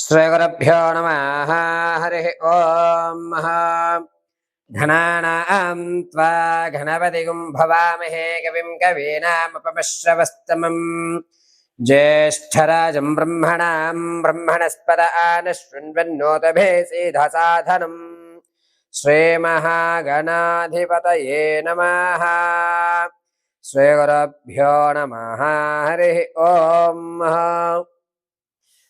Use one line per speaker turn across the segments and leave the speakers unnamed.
శ్రీగురుభ్యో నమ హరి ఓం ఘనానాం త్వా ఘనపతిగుం భవామహే కవిం కవీనామపమశ్రవస్తమం ज्येष्ठराजं ब्रह्मणां ब्रह्मणस्पद आनशृण्वन्नोतभेसीधसाधनम् श्रीमहागणाधिपतये नमः श्रीगुरुभ्यो नमः हरिः ॐ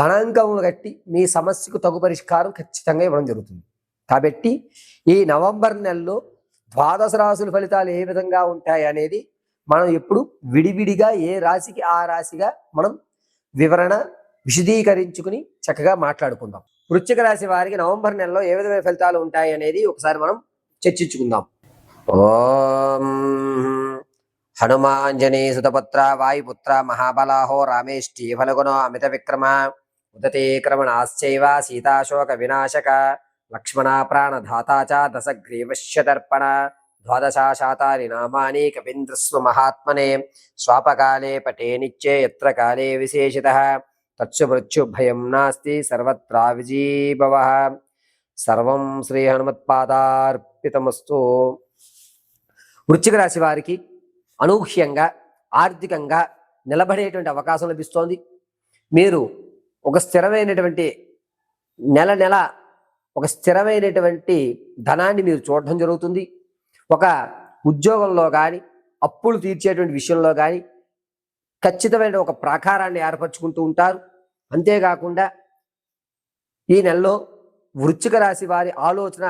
గణాంకములు కట్టి మీ సమస్యకు తగు పరిష్కారం ఖచ్చితంగా ఇవ్వడం జరుగుతుంది. కాబట్టి ఈ నవంబర్ నెలలో ద్వాదశ రాశుల ఫలితాలు ఏ విధంగా ఉంటాయి అనేది మనం ఎప్పుడు విడివిడిగా ఏ రాశికి ఆ రాశిగా మనం వివరణ విశదీకరించుకుని చక్కగా మాట్లాడుకుందాం. వృశ్చిక రాశి వారికి నవంబర్ నెలలో ఏ విధమైన ఫలితాలు ఉంటాయి అనేది ఒకసారి మనం చర్చించుకుందాం. ఓం హనుమాంజనీ సుతపుత్ర వాయుపుత్ర మహాబలాహో రామేష్టి ఫలగుణో అమిత విక్రమ ఉదతీక్రమణాశ్చైవ సీతాశోక వినాశక లక్ష్మణ ప్రాణధాతా చ దశగ్రీవశ్య ద్వాదశాశాతాని నామాని కపీంద్రస్వ మహాత్మనే స్వాపకాలే పటే నిత్యే ఎత్ర కాలే విశేషిత తచ్చు మృత్యు భయం నాస్తి సర్వత్రా విజీభవ సర్వం శ్రీ హనుమత్పాదార్పితమస్తు వృశ్చిక రాశి వారికి అనూహ్యంగా ఆర్థికంగా నిలబడేటువంటి అవకాశం లభిస్తోంది. మీరు ఒక స్థిరమైనటువంటి నెల నెల ఒక స్థిరమైనటువంటి ధనాన్ని మీరు చూడడం జరుగుతుంది. ఒక ఉద్యోగంలో కానీ అప్పులు తీర్చేటువంటి విషయంలో కానీ ఖచ్చితమైన ఒక ప్రాకారాన్ని ఏర్పరచుకుంటూ ఉంటారు. అంతేకాకుండా ఈ నెలలో వృచ్చిక రాశి వారి ఆలోచన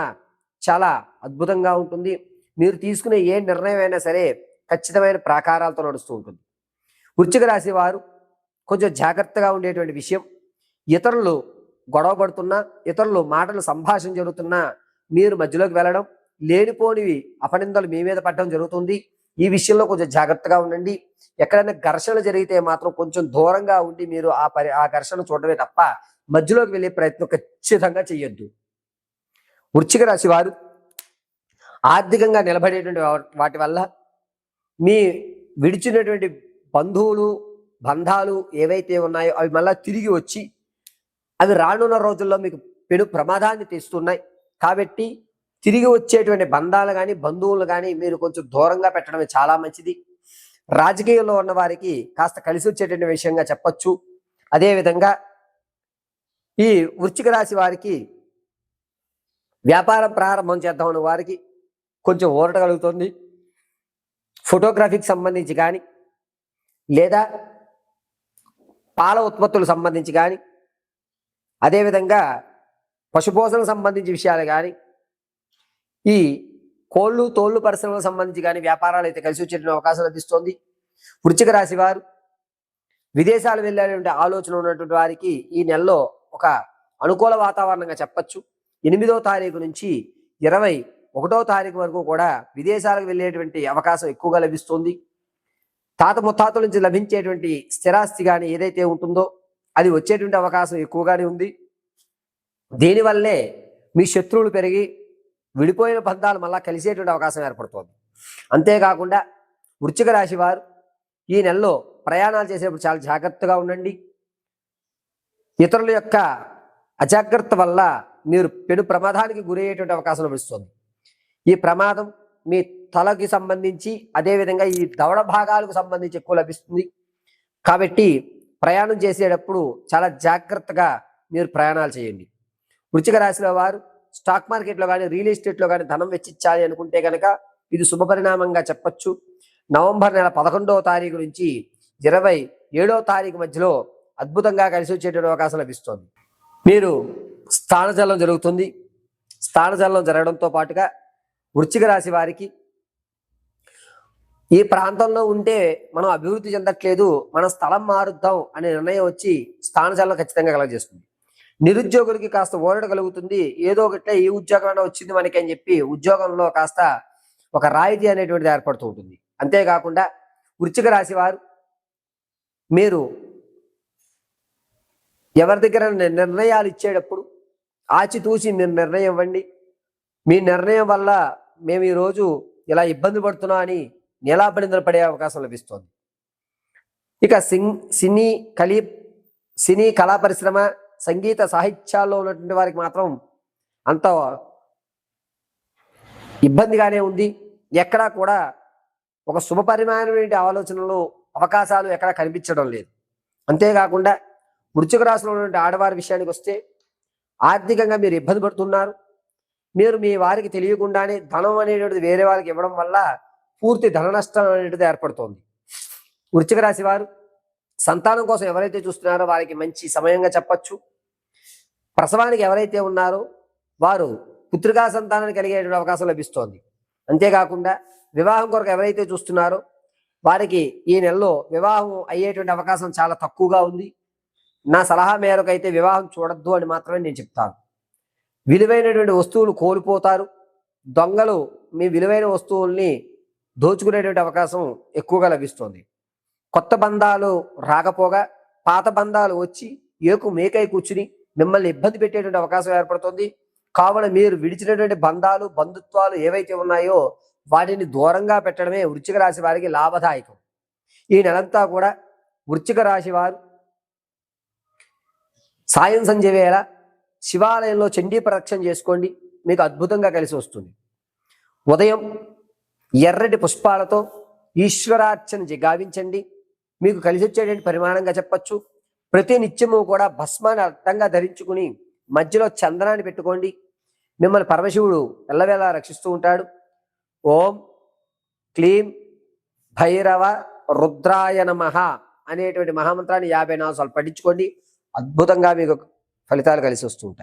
చాలా అద్భుతంగా ఉంటుంది. మీరు తీసుకునే ఏ నిర్ణయం అయినా సరే ఖచ్చితమైన ప్రాకారాలతో నడుస్తూ ఉంటుంది. వృచ్చిక రాశి వారు కొంచెం జాగ్రత్తగా ఉండేటువంటి విషయం. ఇతరులు గొడవ పడుతున్నా ఇతరులు మాటలు సంభాషణ జరుగుతున్నా మీరు మధ్యలోకి వెళ్ళడం లేనిపోనివి అపనిందలు మీ మీద పడడం జరుగుతుంది. ఈ విషయంలో కొంచెం జాగ్రత్తగా ఉండండి. ఎక్కడైనా ఘర్షణ జరిగితే మాత్రం కొంచెం దూరంగా ఉండి మీరు ఆ పరి ఆ ఘర్షణ చూడడమే తప్ప మధ్యలోకి వెళ్ళే ప్రయత్నం ఖచ్చితంగా చేయొద్దు వృచ్చిక రాశి వారు ఆర్థికంగా నిలబడేటువంటి వాటి వల్ల మీ విడిచినటువంటి బంధువులు బంధాలు ఏవైతే ఉన్నాయో అవి మళ్ళీ తిరిగి వచ్చి అవి రానున్న రోజుల్లో మీకు పెను ప్రమాదాన్ని తెస్తున్నాయి. కాబట్టి తిరిగి వచ్చేటువంటి బంధాలు కానీ బంధువులు కానీ మీరు కొంచెం దూరంగా పెట్టడమే చాలా మంచిది. రాజకీయంలో ఉన్న వారికి కాస్త కలిసి వచ్చేటువంటి విషయంగా చెప్పచ్చు. అదేవిధంగా ఈ వృశ్చిక రాశి వారికి వ్యాపారం ప్రారంభం చేద్దామన్న వారికి కొంచెం ఊరట కలుగుతుంది. ఫోటోగ్రఫీకి సంబంధించి కానీ లేదా పాల ఉత్పత్తులకు సంబంధించి కానీ అదేవిధంగా పశుపోషణకు సంబంధించి విషయాలు కానీ ఈ కోళ్ళు తోళ్ళు పరిశ్రమలకు సంబంధించి కానీ వ్యాపారాలు అయితే కలిసి వచ్చే అవకాశం లభిస్తుంది. వృచ్చిక రాశి వారు విదేశాలు వెళ్ళేటువంటి ఆలోచన ఉన్నటువంటి వారికి ఈ నెలలో ఒక అనుకూల వాతావరణంగా చెప్పచ్చు. ఎనిమిదో తారీఖు నుంచి ఇరవై ఒకటో తారీఖు వరకు కూడా విదేశాలకు వెళ్ళేటువంటి అవకాశం ఎక్కువగా లభిస్తుంది. తాత ముత్తాతల నుంచి లభించేటువంటి స్థిరాస్తి కానీ ఏదైతే ఉంటుందో అది వచ్చేటువంటి అవకాశం ఎక్కువగానే ఉంది. దీనివల్లే మీ శత్రువులు పెరిగి విడిపోయిన బంధాలు మళ్ళా కలిసేటువంటి అవకాశం ఏర్పడుతుంది. అంతేకాకుండా వృచ్చిక రాశి వారు ఈ నెలలో ప్రయాణాలు చేసేప్పుడు చాలా జాగ్రత్తగా ఉండండి. ఇతరుల యొక్క అజాగ్రత్త వల్ల మీరు పెను ప్రమాదానికి గురయ్యేటువంటి అవకాశం లభిస్తుంది. ఈ ప్రమాదం మీ తలకి సంబంధించి అదేవిధంగా ఈ దవడ భాగాలకు సంబంధించి ఎక్కువ లభిస్తుంది. కాబట్టి ప్రయాణం చేసేటప్పుడు చాలా జాగ్రత్తగా మీరు ప్రయాణాలు చేయండి. వృచ్చిక రాశిలో వారు స్టాక్ మార్కెట్లో కానీ రియల్ ఎస్టేట్లో కానీ ధనం వెచ్చించాలి అనుకుంటే కనుక ఇది శుభ పరిణామంగా నవంబర్ నెల పదకొండవ తారీఖు నుంచి ఇరవై ఏడవ తారీఖు మధ్యలో అద్భుతంగా కలిసి వచ్చేటువంటి అవకాశం లభిస్తుంది. మీరు స్థానజలం జరుగుతుంది. స్థానజలం జరగడంతో పాటుగా వృశ్చిక రాశి వారికి ఈ ప్రాంతంలో ఉంటే మనం అభివృద్ధి చెందట్లేదు మన స్థలం మారుద్దాం అనే నిర్ణయం వచ్చి స్థానచలనం ఖచ్చితంగా కలగజేస్తుంది. నిరుద్యోగులకి కాస్త ఓరడ కలుగుతుంది ఏదో ఒకటే ఈ ఉద్యోగం వచ్చింది మనకి అని చెప్పి ఉద్యోగంలో కాస్త ఒక రాయితీ అనేటువంటిది ఏర్పడుతూ ఉంటుంది. అంతేకాకుండా వృశ్చిక రాశి వారు మీరు ఎవరి దగ్గర నిర్ణయాలు ఇచ్చేటప్పుడు ఆచితూచి మీరు నిర్ణయం ఇవ్వండి. మీ నిర్ణయం వల్ల మేము ఈరోజు ఇలా ఇబ్బంది పడుతున్నాం అని నీలాపడిందలు పడే అవకాశం లభిస్తుంది. ఇక సింగ్ సినీ కలి సినీ కళా పరిశ్రమ సంగీత సాహిత్యాల్లో ఉన్నటువంటి వారికి మాత్రం అంత ఇబ్బందిగానే ఉంది. ఎక్కడా కూడా ఒక శుభపరిమాణమైన ఆలోచనలు అవకాశాలు ఎక్కడా కనిపించడం లేదు. అంతేకాకుండా వృశ్చిక రాశిలో ఉన్నటువంటి ఆడవారి విషయానికి వస్తే ఆర్థికంగా మీరు ఇబ్బంది పడుతున్నారు. మీరు మీ వారికి తెలియకుండానే ధనం అనేటువంటిది వేరే వారికి ఇవ్వడం వల్ల పూర్తి ధన నష్టం అనేటిది ఏర్పడుతోంది. వృచ్చిక రాశి వారు సంతానం కోసం ఎవరైతే చూస్తున్నారో వారికి మంచి సమయంగా చెప్పచ్చు. ప్రసవానికి ఎవరైతే ఉన్నారో వారు పుత్రికా సంతానం కలిగేటువంటి అవకాశం లభిస్తోంది. అంతేకాకుండా వివాహం కొరకు ఎవరైతే చూస్తున్నారో వారికి ఈ నెలలో వివాహం అయ్యేటువంటి అవకాశం చాలా తక్కువగా ఉంది. నా సలహా మేరకు అయితే వివాహం చూడొద్దు అని మాత్రమే నేను చెప్తాను. విలువైనటువంటి వస్తువులు కోల్పోతారు. దొంగలు మీ విలువైన వస్తువుల్ని దోచుకునేటువంటి అవకాశం ఎక్కువగా లభిస్తుంది. కొత్త బంధాలు రాకపోగా పాత బంధాలు వచ్చి ఏకు మేకై కూర్చుని మిమ్మల్ని ఇబ్బంది పెట్టేటువంటి అవకాశం ఏర్పడుతుంది. కావున మీరు విడిచినటువంటి బంధాలు బంధుత్వాలు ఏవైతే ఉన్నాయో వాటిని దూరంగా పెట్టడమే వృచ్చిక రాశి వారికి లాభదాయకం. ఈ నెలంతా కూడా వృచ్చిక రాశి వారు సాయం సంజయ వేళ శివాలయంలో చండీ ప్రదక్షిణ చేసుకోండి. మీకు అద్భుతంగా కలిసి వస్తుంది. ఉదయం ఎర్రటి పుష్పాలతో ఈశ్వరార్చన గావించండి. మీకు కలిసి వచ్చేటువంటి పరిమాణంగా చెప్పచ్చు. ప్రతి నిత్యము కూడా భస్మాన్ని అర్థంగా ధరించుకుని మధ్యలో చందనాన్ని పెట్టుకోండి. మిమ్మల్ని పరమశివుడు ఎల్లవేళ రక్షిస్తూ ఉంటాడు. ఓం క్లీం భైరవ రుద్రాయ నమ అనేటువంటి మహామంత్రాన్ని యాభై నాలుగు సార్లు పఠించుకోండి. అద్భుతంగా మీకు ఫలితాలు కలిసి వస్తుంటాయి.